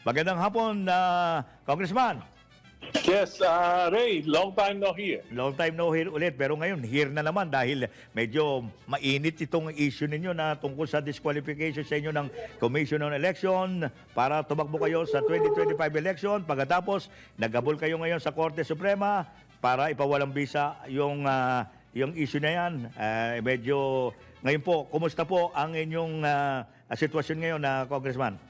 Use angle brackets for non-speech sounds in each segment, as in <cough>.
Magandang hapon, na Congressman. Yes, uh, Ray, long time no here. Long time no hear ulit, pero ngayon, here na naman dahil medyo mainit itong issue ninyo na tungkol sa disqualification sa inyo ng Commission on Election para tumakbo kayo sa 2025 election. Pagkatapos, nagabol kayo ngayon sa Korte Suprema para ipawalang bisa yung, ah, yung issue na yan. Ah, medyo, ngayon po, kumusta po ang inyong ah, sitwasyon ngayon na Congressman?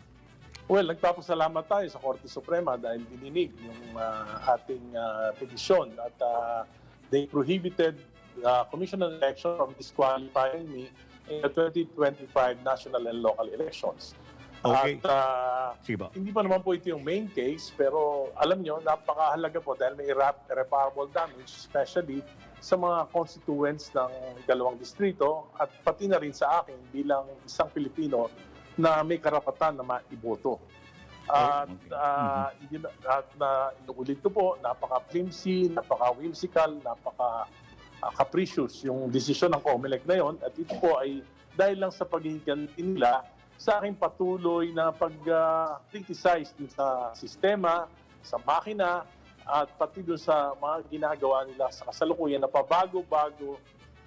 Well, nagpapasalamat tayo sa Korte Suprema dahil dininig yung uh, ating uh, petisyon at uh, they prohibited the Commission on Election from disqualifying me in the 2025 national and local elections. Okay. At uh, hindi pa naman po ito yung main case, pero alam nyo, napakahalaga po dahil may irrep- irreparable damage, especially sa mga constituents ng dalawang distrito at pati na rin sa akin bilang isang Pilipino na may karapatan na maiboto. At, Okay. ah, yun- at na inuulit ko po, napaka-flimsy, napaka-whimsical, napaka-capricious yung desisyon ng COMELEC na yon. At ito po ay dahil lang sa paghihiganti nila sa aking patuloy na pag-criticize dun sa sistema, sa makina, at pati doon sa mga ginagawa nila sa kasalukuyan na pabago-bago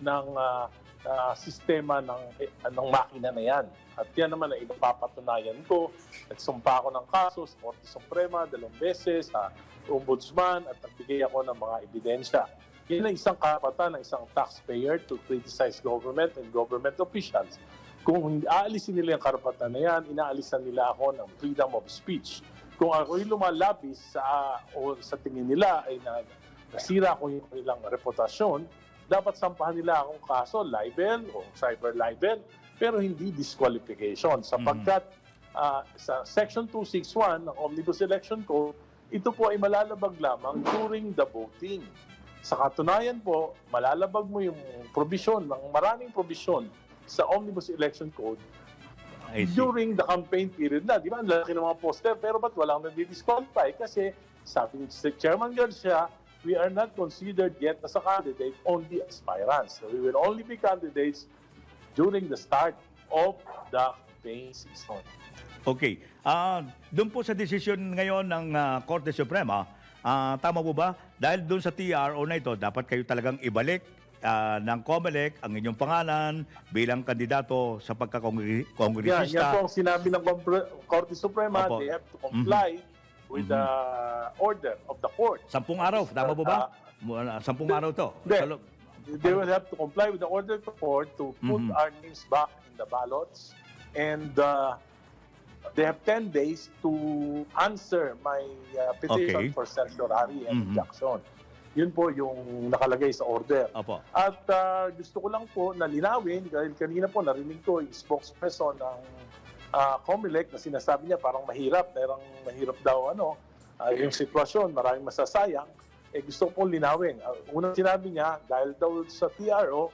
ng ah, ah, sistema ng, eh, ng makina na yan. At yan naman ay napapatunayan ko. Nagsumpa ako ng kaso sa Korte Suprema dalawang beses, sa Ombudsman, at nagbigay ako ng mga ebidensya. Yan ang isang karapatan ng isang taxpayer to criticize government and government officials. Kung aalisin nila yung karapatan na yan, inaalisan nila ako ng freedom of speech. Kung ako'y lumalabis sa, o sa tingin nila ay na, nasira ko yung kanilang reputasyon, dapat sampahan nila akong kaso, libel o cyber libel, pero hindi disqualification. Sapagkat ah, sa Section 261 ng Omnibus Election Code, ito po ay malalabag lamang during the voting. Sa katunayan po, malalabag mo yung provision ng maraming provision sa Omnibus Election Code during the campaign period na. Di ba? Ang laki ng mga poster, pero ba't walang nadi-disqualify? Kasi sabi ni Chairman Garcia, we are not considered yet as a candidate, only aspirants. So we will only be candidates during the start of the campaign season. Okay. Ah, doon po sa desisyon ngayon ng ah, Korte Suprema, ah, tama po ba? Dahil doon sa TRO na ito, dapat kayo talagang ibalik ah, ng COMELEC ang inyong pangalan bilang kandidato sa Yan, yan pagkakongresista. po ang sinabi ng Korte Suprema, Opo. they have to comply with the order of the court. Sampung araw, tama po ba? Mula- Sampung araw to. Hindi. Sa they will have to comply with the order of the court to put Mhm. our names back in the ballots and uh, they have 10 days to answer my uh, petition Okay. for certiorari and Mhm. injunction. Yun po yung nakalagay sa order. Opo. At uh, gusto ko lang po na linawin, dahil kanina po narinig ko yung spokesperson ng uh, COMELEC na sinasabi niya parang mahirap, parang mahirap daw ano, uh, yung sitwasyon, maraming masasayang. Eh gusto ko pong linawin. Uh, unang sinabi niya, dahil daw sa TRO,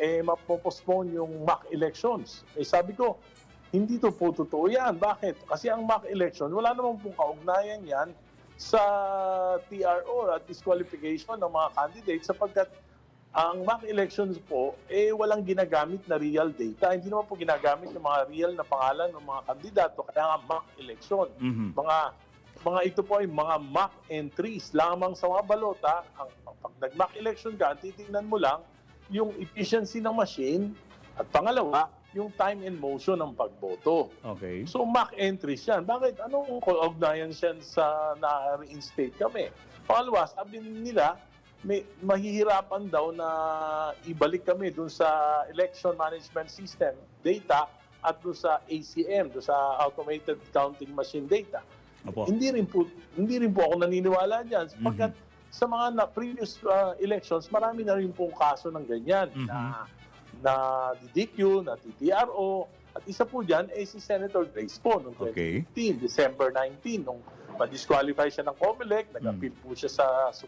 eh mapopostpone yung mock elections. Eh sabi ko, hindi to po totoo yan. Bakit? Kasi ang mock election, wala namang pong kaugnayan yan sa TRO at disqualification ng mga candidates sapagkat ang mock elections po, eh walang ginagamit na real data. Hindi naman po ginagamit yung mga real na pangalan ng mga kandidato, kaya nga mock election. Mhm. Mga mga ito po ay mga mock entries lamang sa mga balota. Ang, pag nag-mock election ka, titingnan mo lang yung efficiency ng machine at pangalawa, yung time and motion ng pagboto. Okay. So mock entries yan. Bakit? Anong kaugnayan yan sa na-reinstate kami? Pangalawa, sabi nila, may mahihirapan daw na ibalik kami dun sa election management system data at dun sa ACM, dun sa automated counting machine data. Opo. Hindi rin po hindi rin po ako naniniwala diyan sapagkat sa mga na previous uh, elections marami na rin pong kaso ng ganyan Mhm. na na DDQ, na TTRO at isa po diyan ay si Senator Grace po noong Okay. 2015, December 19 nung ma-disqualify siya ng COMELEC, nag-appeal po siya sa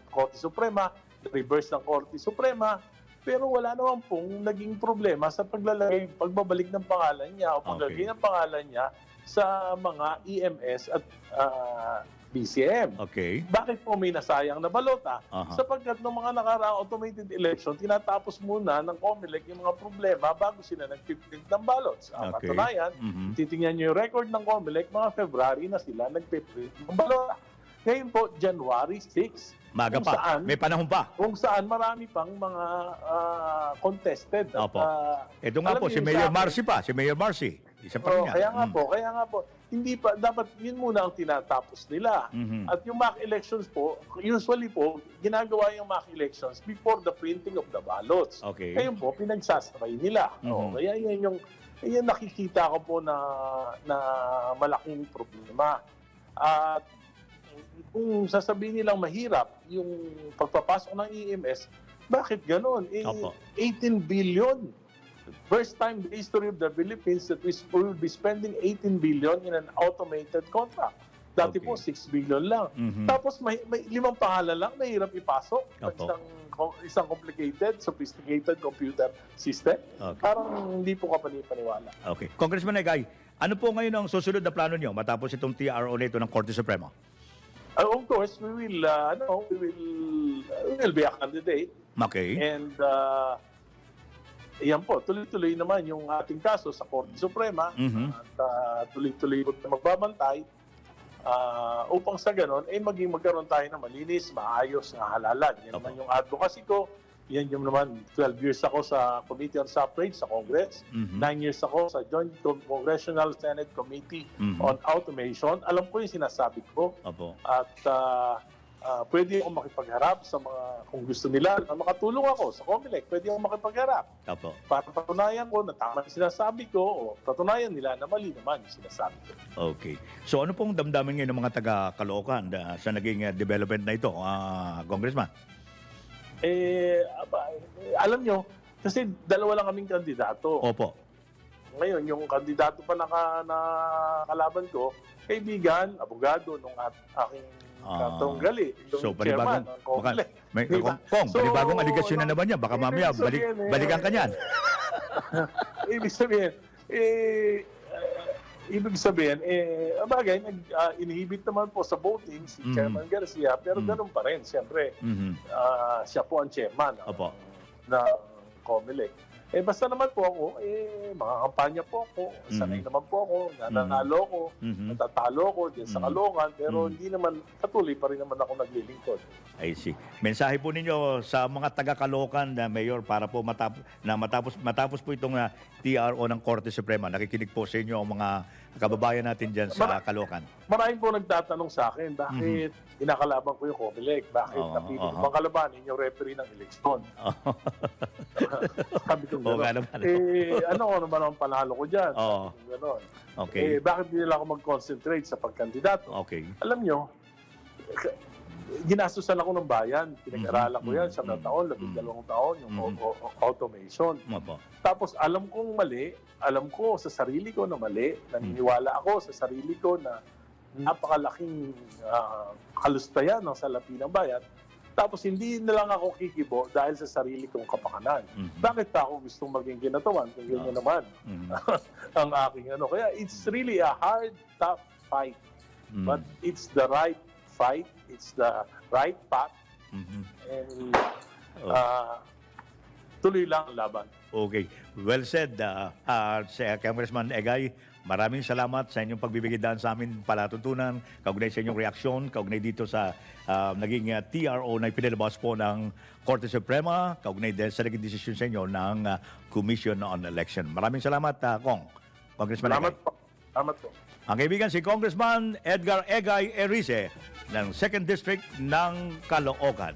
Korte Suprema, reverse ng Korte Suprema, pero wala naman pong naging problema sa paglalagay, pagbabalik ng pangalan niya o paglalagay ng pangalan niya sa mga EMS at ah, BCM. Okay. Bakit po may nasayang na balota? Aha. Sapagkat ng mga nakaraang automated election, tinatapos muna ng COMELEC yung mga problema bago sila nag-print ng ballots. Ang Okay. katunayan, Mhm. titingnan nyo yung record ng COMELEC, mga February na sila nag-print ng balota. Ngayon po, January 6, Maga Kung pa. saan- May panahon pa. kung saan marami pang mga ah, contested. At, Opo. ah, Ito nga po, si Mayor Marcy pa. Si Mayor Marcy. Isa pa rin oh, yan. kaya nga Mm. po, kaya nga po, hindi pa, dapat yun muna ang tinatapos nila. Mhm. At yung mock elections po, usually po, ginagawa yung mock elections before the printing of the ballots. Okay. Ngayon po, pinagsasabay nila. O, Mhm. kaya yan yung, yan nakikita ko po na, na malaking problema. At kung sasabihin nilang mahirap yung pagpapasok ng EMS, bakit ganon? Eh, Opo. 18 billion. First time in the history of the Philippines that we will be spending 18 billion in an automated contract. Dati Okay. po 6 billion lang. Mhm. Tapos may, may limang pangalan lang, mahirap ipasok. Opo. Isang, isang complicated, sophisticated computer system. Okay. Parang hindi po ka panipaniwala. Okay. Congressman Egay, ano po ngayon ang susunod na plano nyo matapos itong TRO nito ng Korte Suprema? Uh, of course, we will, uh, ano, we will, we will be a candidate. Okay. And, uh, yan po, tuloy-tuloy naman yung ating kaso sa Korte Suprema. Mhm. At uh, tuloy-tuloy po na magbabantay ah, upang sa ganon, eh maging magkaroon tayo ng malinis, maayos na halalan. Yan Opo. naman yung advocacy ko. Yan yung naman, 12 years ako sa Committee on Suffrage sa Congress. Mhm. 9 years ako sa Joint Congressional Senate Committee Mhm. on Automation. Alam ko yung sinasabi ko. Opo. At ah, ah, pwede akong makipagharap sa mga, kung gusto nila, na makatulong ako sa COMELEC, pwede akong makipagharap Opo. para patunayan ko na tama yung sinasabi ko o patunayan nila na mali naman yung sinasabi ko. Okay. So ano pong damdamin ngayon ng mga taga-Caloocan ah, sa naging ah, development na ito, ah, Congressman? Eh, aba, eh, alam nyo, kasi dalawa lang kaming kandidato. Opo. Ngayon, yung kandidato pa na, ka- na kalaban ko, kaibigan, abogado nung at aking Ah, katunggali, yung so, panibagong- ng COMELEC. May, Diba? Kong, So, panibagong aligasyon na naman yan. Baka mamaya balik, sabihin, eh, balikan ka niyan. <laughs> ibig sabihin, eh, uh, ibig sabihin, eh, bagay, nag, uh, inhibit naman po sa voting si Mhm. Chairman Garcia, pero Mhm. ganun pa rin, siyempre, Mhm. ah, siya po ang chairman Opo. ng COMELEC. Eh, basta naman po ako, eh, mga kampanya po ako, sanay Mhm. naman po ako, nananalo ko, Mhm. natatalo ko din sa Mhm. Caloocan, pero Mhm. hindi naman, patuloy pa rin naman ako naglilingkod. I see. Mensahe po ninyo sa mga taga-Caloocan na mayor para po matapos na matapos matapos po itong ah, TRO ng Korte Suprema. Nakikinig po sa inyo ang mga kababayan natin diyan sa Mara- Caloocan. Maraming po nagtatanong sa akin, bakit inakalaban ko yung COMELEC? Bakit Mhm. Oo, napili oo. ko bang kalabanin yung referee ng eleksyon? <laughs> Sabi ko Oo gano'n. naman. Eh, ano ko naman ang panalo ko dyan? Oo. Ko gano'n. Okay. Eh, bakit hindi nila ako mag-concentrate sa pagkandidato? Okay. Alam nyo, ginastusan ako ng bayan. Pinag-aralan ko yan Mhm, sa mhm, taon, labing dalawang taon, yung au- au- automation. Opo. Tapos alam kong mali, alam ko sa sarili ko na mali, naniniwala ako sa sarili ko na napakalaking ah, kalustayan ng salapi ng bayan. Tapos hindi na lang ako kikibo dahil sa sarili kong kapakanan. Mhm. Bakit pa ako gustong maging ginatawan kung ganyan naman Mhm. <laughs> ang aking ano? Kaya it's really a hard, tough fight. Mhm. But it's the right fight. It's the right path. Mhm. And Oh. ah, tuloy lang ang laban. Okay. Well said, uh, uh, Congressman Egay. Maraming salamat sa inyong pagbibigay daan sa amin palatuntunan, kaugnay sa inyong reaksyon, kaugnay dito sa uh, naging uh, TRO na ipinalabas po ng Korte Suprema, kaugnay din sa naging desisyon sa inyo ng uh, Commission on Election. Maraming salamat, uh, Kong. Congressman Salamat Egay. po. Salamat po. Ang kaibigan si Congressman Edgar Egay Erice ng 2nd District ng Caloocan.